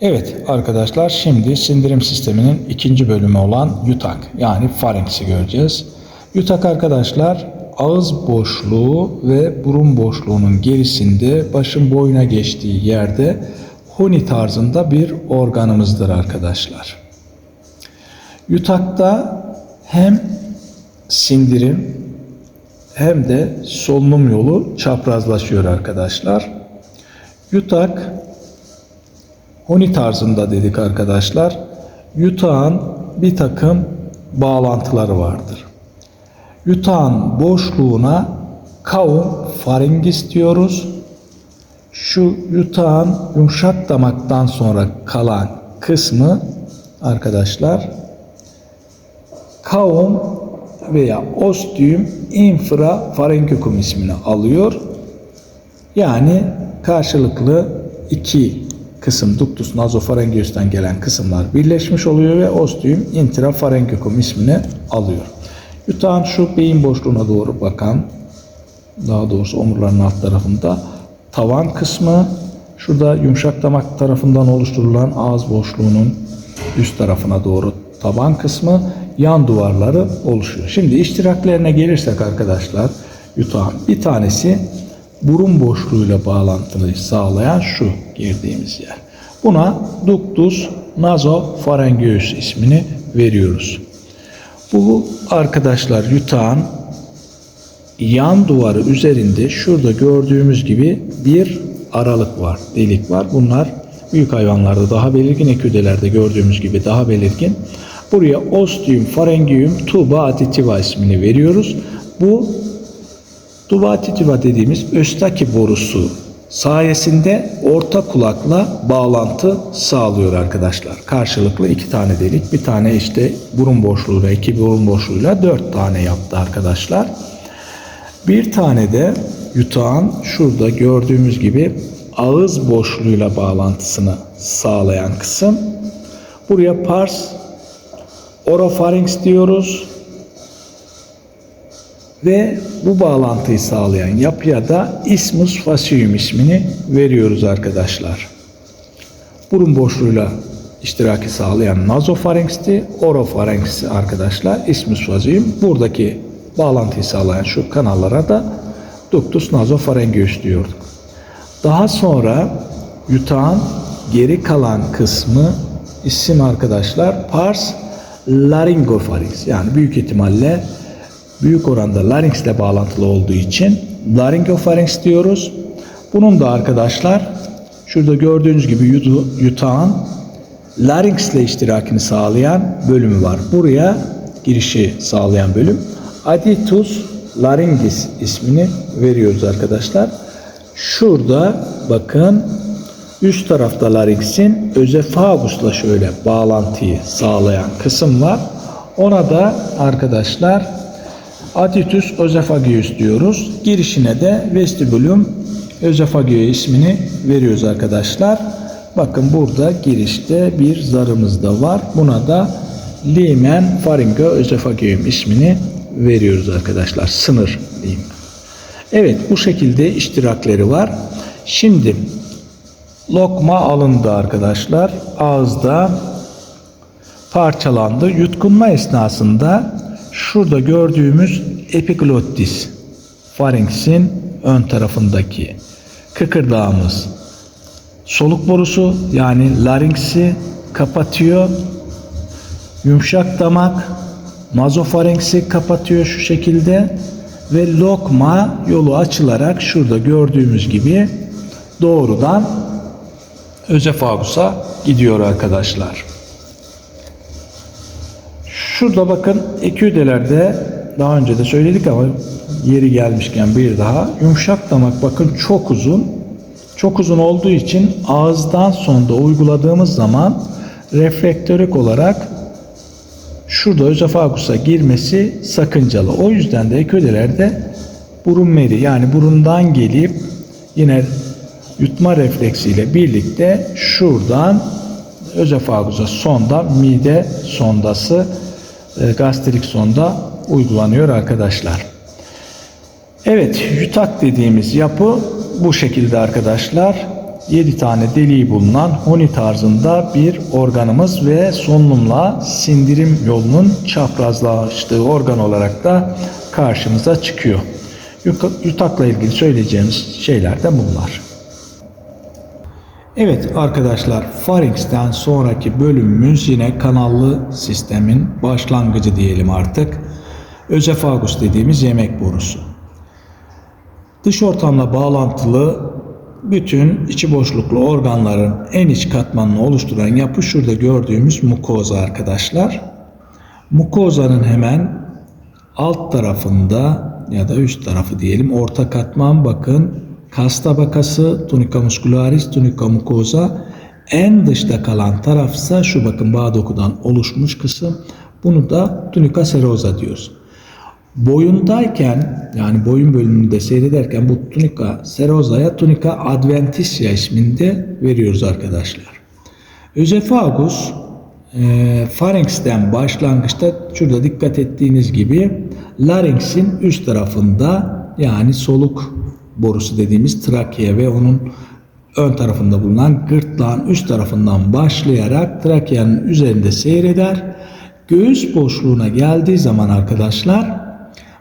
Evet arkadaşlar şimdi sindirim sisteminin ikinci bölümü olan yutak yani farenksi göreceğiz. Yutak arkadaşlar ağız boşluğu ve burun boşluğunun gerisinde başın boyuna geçtiği yerde huni tarzında bir organımızdır arkadaşlar. Yutakta hem sindirim hem de solunum yolu çaprazlaşıyor arkadaşlar. Yutak Honi tarzında dedik arkadaşlar. Yutağın bir takım bağlantıları vardır. Yutağın boşluğuna kavum faringis diyoruz. Şu yutağın yumuşak damaktan sonra kalan kısmı arkadaşlar kavum veya ostium infrafarengikum ismini alıyor. Yani karşılıklı iki kısım ductus nasopharyngeus'tan gelen kısımlar birleşmiş oluyor ve ostium intrafarengikum ismini alıyor. Yutağın şu beyin boşluğuna doğru bakan daha doğrusu omurların alt tarafında tavan kısmı şurada yumuşak damak tarafından oluşturulan ağız boşluğunun üst tarafına doğru taban kısmı yan duvarları oluşuyor. Şimdi iştiraklerine gelirsek arkadaşlar yutağın bir tanesi burun boşluğuyla bağlantıyı sağlayan şu girdiğimiz yer. Buna ductus nasopharyngeus ismini veriyoruz. Bu arkadaşlar yutağın yan duvarı üzerinde şurada gördüğümüz gibi bir aralık var, delik var. Bunlar büyük hayvanlarda daha belirgin, eküdelerde gördüğümüz gibi daha belirgin. Buraya ostium pharyngeum tuba additiva ismini veriyoruz. Bu additiva dediğimiz östaki borusu sayesinde orta kulakla bağlantı sağlıyor arkadaşlar. Karşılıklı iki tane delik, bir tane işte burun boşluğuyla, iki burun boşluğuyla dört tane yaptı arkadaşlar. Bir tane de yutağın şurada gördüğümüz gibi ağız boşluğuyla bağlantısını sağlayan kısım. Buraya pars orofarinx diyoruz. Ve bu bağlantıyı sağlayan yapıya da ismus facium ismini veriyoruz arkadaşlar. Burun boşluğuyla iştiraki sağlayan nazofaringsti, orofaringsti arkadaşlar ismus facium. Buradaki bağlantıyı sağlayan şu kanallara da ductus nasopharyngeus diyorduk. Daha sonra yutağın geri kalan kısmı isim arkadaşlar pars laryngopharynx yani büyük ihtimalle büyük oranda larynx ile bağlantılı olduğu için laryngopharynx diyoruz. Bunun da arkadaşlar şurada gördüğünüz gibi yutağın larynx ile iştirakini sağlayan bölümü var. Buraya girişi sağlayan bölüm Aditus laryngis ismini veriyoruz arkadaşlar. Şurada bakın üst tarafta laringsin özefagusla şöyle bağlantıyı sağlayan kısım var. Ona da arkadaşlar Aditus özefagius diyoruz. Girişine de vestibulum özefagius ismini veriyoruz arkadaşlar. Bakın burada girişte bir zarımız da var. Buna da limen faringo özefagium ismini veriyoruz arkadaşlar. Sınır diyeyim. Evet bu şekilde iştirakleri var. Şimdi lokma alındı arkadaşlar. Ağızda parçalandı. Yutkunma esnasında şurada gördüğümüz epiglottis faringsin ön tarafındaki kıkırdağımız soluk borusu yani laringsi kapatıyor. Yumuşak damak nazofaringsi kapatıyor şu şekilde ve lokma yolu açılarak şurada gördüğümüz gibi doğrudan özefagusa gidiyor arkadaşlar. Şurada bakın eküdelerde daha önce de söyledik ama yeri gelmişken bir daha yumuşak damak bakın çok uzun. Çok uzun olduğu için ağızdan sonda uyguladığımız zaman reflektörük olarak şurada özefagusa girmesi sakıncalı. O yüzden de eküdelerde burun meri yani burundan gelip yine yutma refleksiyle birlikte şuradan özefagusa sonda mide sondası gastrik sonda uygulanıyor arkadaşlar. Evet yutak dediğimiz yapı bu şekilde arkadaşlar. 7 tane deliği bulunan honi tarzında bir organımız ve solunumla sindirim yolunun çaprazlaştığı organ olarak da karşımıza çıkıyor. Yutakla ilgili söyleyeceğimiz şeyler de bunlar. Evet arkadaşlar Pharynx'ten sonraki bölümümüz yine kanallı sistemin başlangıcı diyelim artık. Özefagus dediğimiz yemek borusu. Dış ortamla bağlantılı bütün içi boşluklu organların en iç katmanını oluşturan yapı şurada gördüğümüz mukoza arkadaşlar. Mukozanın hemen alt tarafında ya da üst tarafı diyelim orta katman bakın kas tabakası tunica muscularis tunica mucosa en dışta kalan tarafsa şu bakın bağ dokudan oluşmuş kısım bunu da tunica serosa diyoruz. Boyundayken yani boyun bölümünde seyrederken bu tunica serosa'ya tunica adventitia isminde veriyoruz arkadaşlar. Özefagus e, pharynx'ten başlangıçta şurada dikkat ettiğiniz gibi larynx'in üst tarafında yani soluk borusu dediğimiz trakea ve onun ön tarafında bulunan gırtlağın üst tarafından başlayarak trakeanın üzerinde seyreder. Göğüs boşluğuna geldiği zaman arkadaşlar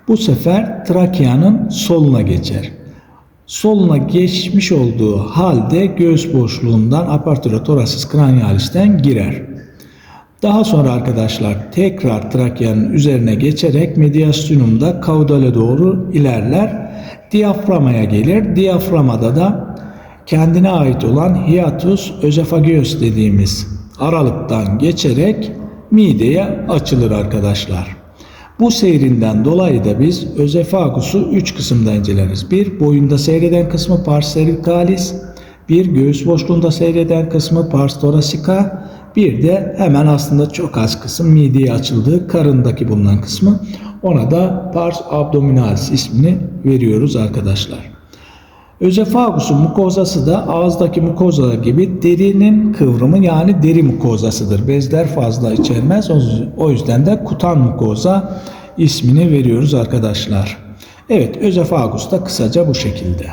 bu sefer trakeanın soluna geçer. Soluna geçmiş olduğu halde göğüs boşluğundan apertura thoracis cranialis'ten girer. Daha sonra arkadaşlar tekrar trakeanın üzerine geçerek mediastinumda kaudale doğru ilerler. Diyaframaya gelir. Diyaframada da kendine ait olan hiatus özefagios dediğimiz aralıktan geçerek mideye açılır arkadaşlar. Bu seyrinden dolayı da biz özefagusu 3 kısımda inceleriz. Bir boyunda seyreden kısmı pars cervicalis, bir göğüs boşluğunda seyreden kısmı pars thoracica, bir de hemen aslında çok az kısım mideye açıldığı karındaki bulunan kısmı ona da pars abdominalis ismini veriyoruz arkadaşlar. Özefagusun mukozası da ağızdaki mukoza gibi derinin kıvrımı yani deri mukozasıdır. Bezler fazla içermez. O yüzden de kutan mukoza ismini veriyoruz arkadaşlar. Evet özefagus da kısaca bu şekilde.